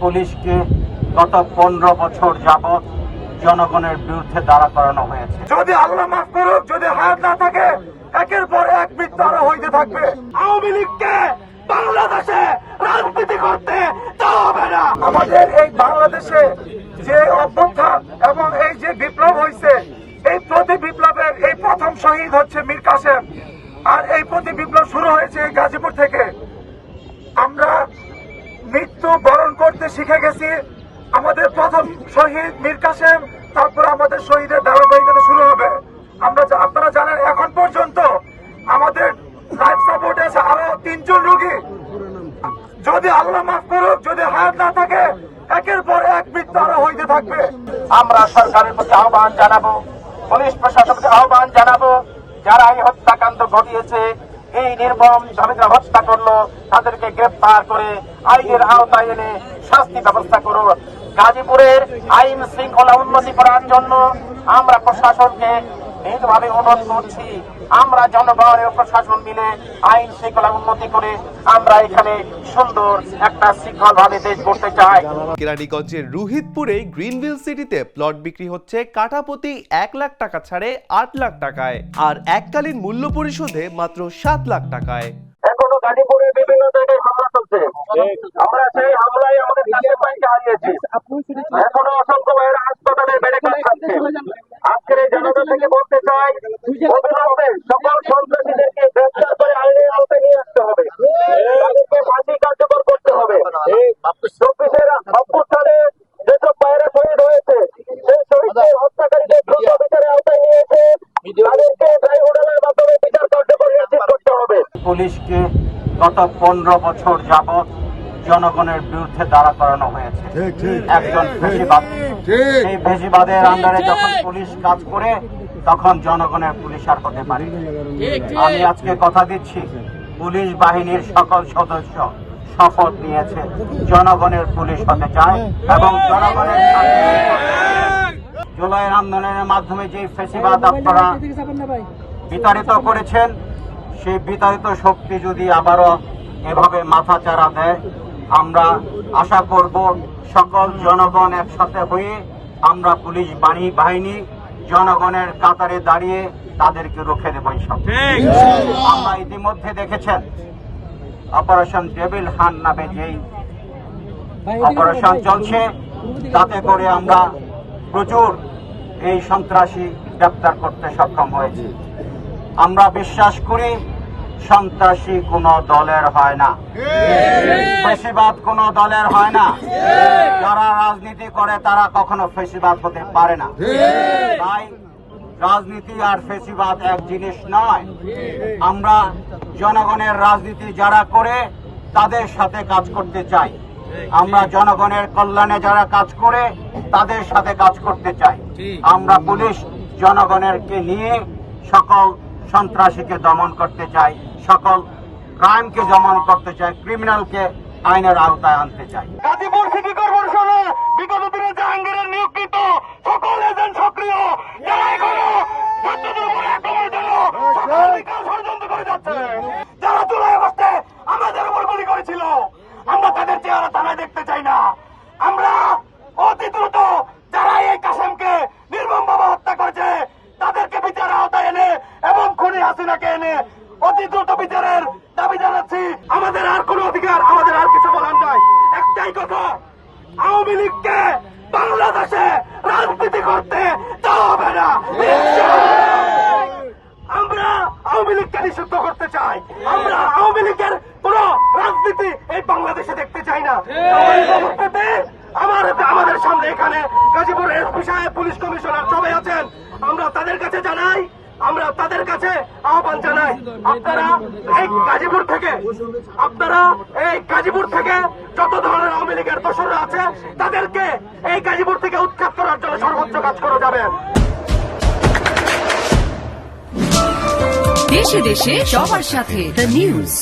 পুলিশকে গত পনেরো বছর যাবৎ জনগণের বিরুদ্ধে দাঁড়া করানো হয়েছে। যদি আল্লাহ মাফ করুক, যদি হায়াত না থাকে, একের পর এক মৃত্যু আরও হইতে থাকবে। আওয়ামী লীগকে বাংলাদেশে রাজনীতি করতে হবে না। আমাদের এই বাংলাদেশে যে অভ্যুত্থান এবং এই যে বিপ্লব হয়েছে এই প্রতি বিপ্লবের এই প্রথম শহীদ হচ্ছে মীর কাসেম। আর এই প্রতি বিপ্লব শুরু হয়েছে গাজীপুর থেকে। শিখে গেছি। আমাদের প্রথম শহীদ মীর কাসেম, তারপর আমাদের শহীদের ধারাবাহিকতা শুরু হবে। আমরা আপনারা জানেন, এখন পর্যন্ত আমাদের লাইফ সাপোর্টে আছে আরও তিনজন রোগী। যদি আল্লাহ মাফ করুক, যদি হায়াত না থাকে, একের পর এক মৃত্যু আরও হইতে থাকবে। আমরা সরকারের প্রতি আহ্বান জানাব, পুলিশ প্রশাসনকে আহ্বান জানাব যারা এই হত্যাকাণ্ড ঘটিয়েছে এই নির্মম স্বামীরা হত্যা করল, তাদেরকে গ্রেফতার করে আইনের আওতায় এনে শাস্তি ব্যবস্থা করো গাজীপুরের আইন শৃঙ্খলা উন্নতি করার জন্য আমরা প্রশাসনকে নিজ-ভাবে অনুরোধ করছি আমরা জনগণ এবং প্রশাসন মিলে আইন শৃঙ্খলা উন্নতি করে আমরা এখানে সুন্দর একটা শৃঙ্খল ভাবে দেশ করতে চাই। কেরানীগঞ্জের রুহিতপুরে গ্রিনভিল সিটিতে প্লট বিক্রি হচ্ছে কাঠাপতি এক লাখ টাকা ছাড়ে আট লাখ টাকায় আর এককালীন মূল্য পরিশোধে মাত্র সাত লাখ টাকায়। এখনও গাজীপুরে বিভিন্ন জায়গায় হামলা চলছে। আমরা সেই হামলায় আমাদের হারিয়েছি এখনও অসংখ্য ভাইয়েরা হাসপাতালে বেড়ে খাচ্ছে আজকের এই জনতা থেকে বলতে চাই অবিলম্বে সকল সন্ত্রাসীদেরকে গ্রেফতার করে আইনের আওতায় নিয়ে আসতে হবে তাদেরকে ফাঁসি কার্যকর করতে হবে চব্বিশের অভ্যুত্থানে যেসব ভাইয়েরা শহীদ হয়েছে সেই শহীদদের হত্যাকারীদের দ্রুত বিচারের আওতায় নিয়ে এসে তাদেরকে ট্রাইব্যুনালের মাধ্যমে বিচার কার্যকর নিশ্চিত করতে হবে পুলিশকে গত পনেরো বছর যাবৎ জনগণের বিরুদ্ধে দাঁড়া করানো হয়েছে। একজন ফেসিবাদ। সেই ফেসিবাদের আন্ডারে যখন পুলিশ কাজ করে তখন জনগণের পুলিশ আর হতে পারে আমি আজকে কথা দিচ্ছি পুলিশ বাহিনীর সকল সদস্য শপথ নিয়েছে জনগণের পুলিশ হতে চায় এবং জনগণের সাথে জুলাইয়ের আন্দোলনের মাধ্যমে যে ফেসিবাদ আপনারা বিতাড়িত করেছেন সেই বিতাড়িত শক্তি যদি আবারও এভাবে মাথা চারা দেয় আমরা আশা করব সকল জনগণ একসাথে হয়ে আমরা পুলিশ বাহিনী বাহিনী জনগণের কাতারে দাঁড়িয়ে তাদেরকে রুখে দেব সব আমরা ইতিমধ্যে দেখেছেন অপারেশন ডেভিল হান নামে যেই অপারেশন চলছে তাতে করে আমরা প্রচুর এই সন্ত্রাসী গ্রেপ্তার করতে সক্ষম হয়েছি। আমরা বিশ্বাস করি সন্ত্রাসী কোন দলের হয় না। ফেসিবাদ কোন দলের হয় না। যারা রাজনীতি করে, তারা কখনো ফেসিবাদ হতে পারে না। তাই রাজনীতি আর ফেসিবাদ এক জিনিস নয়। আমরা জনগণের রাজনীতি যারা করে, তাদের সাথে কাজ করতে চাই। আমরা জনগণের কল্যাণে যারা কাজ করে, তাদের সাথে কাজ করতে চাই। আমরা পুলিশ জনগণেরকে নিয়ে সকল সন্ত্রাসীকে দমন করতে চাই। সকল ক্রাইমকে জমান করতে চাই ক্রিমিনালকে আইনের আওতায় আনতে চাই। গাজীপুর সিটি কর্পোরেশনে বিগত দিনে জাহাঙ্গীরের নিয়োগকৃত সকল এজেন্ট সক্রিয় যারা এখনও ছাত্রদের উপরে আক্রমণের জন্য সকল বিকাশ ষড়যন্ত্র করে যাচ্ছে যারা জুলাই আগস্টে আমাদের উপর গুলি করেছিল আমরা তাদের চেহারা থানায় দেখতে চাই না আমরা অতি দ্রুত যারা এই কাসেমকে নির্মম ভাবে হত্যা করেছে তাদেরকে বিচারের আওতায় এনে এবং খুনি হাসিনাকে এনে অতি দ্রুত বিচারের দাবি জানাচ্ছি। আমাদের আর কোনো অধিকার, আমাদের আর কিছু বলার নাই। একটাই কথা, আওয়ামী লীগকে বাংলাদেশে রাজনীতি করতে দেওয়া হবে না। আমরা আওয়ামী লীগকে নিষিদ্ধ করতে চাই। আমরা আওয়ামী লীগের কোন রাজনীতি এই বাংলাদেশে দেখতে চাই না। আমার, আমাদের সামনে এখানে গাজীপুর এসপি সাহেব, পুলিশ কমিশনার সবাই আছেন। আমরা তাদের কাছে জানাই, আমরা তাদের কাছে আহ্বান জানাই, আপনারা এই গাজীপুর থেকে, আপনারা এই গাজীপুর থেকে যত ধরনের আওয়ামী লীগের দোষরা আছে, তাদেরকে এই গাজীপুর থেকে উৎখাত করার জন্য সর্বোচ্চ কাজ করে যাবে দেশে দেশে সবার সাথে দ্য নিউজ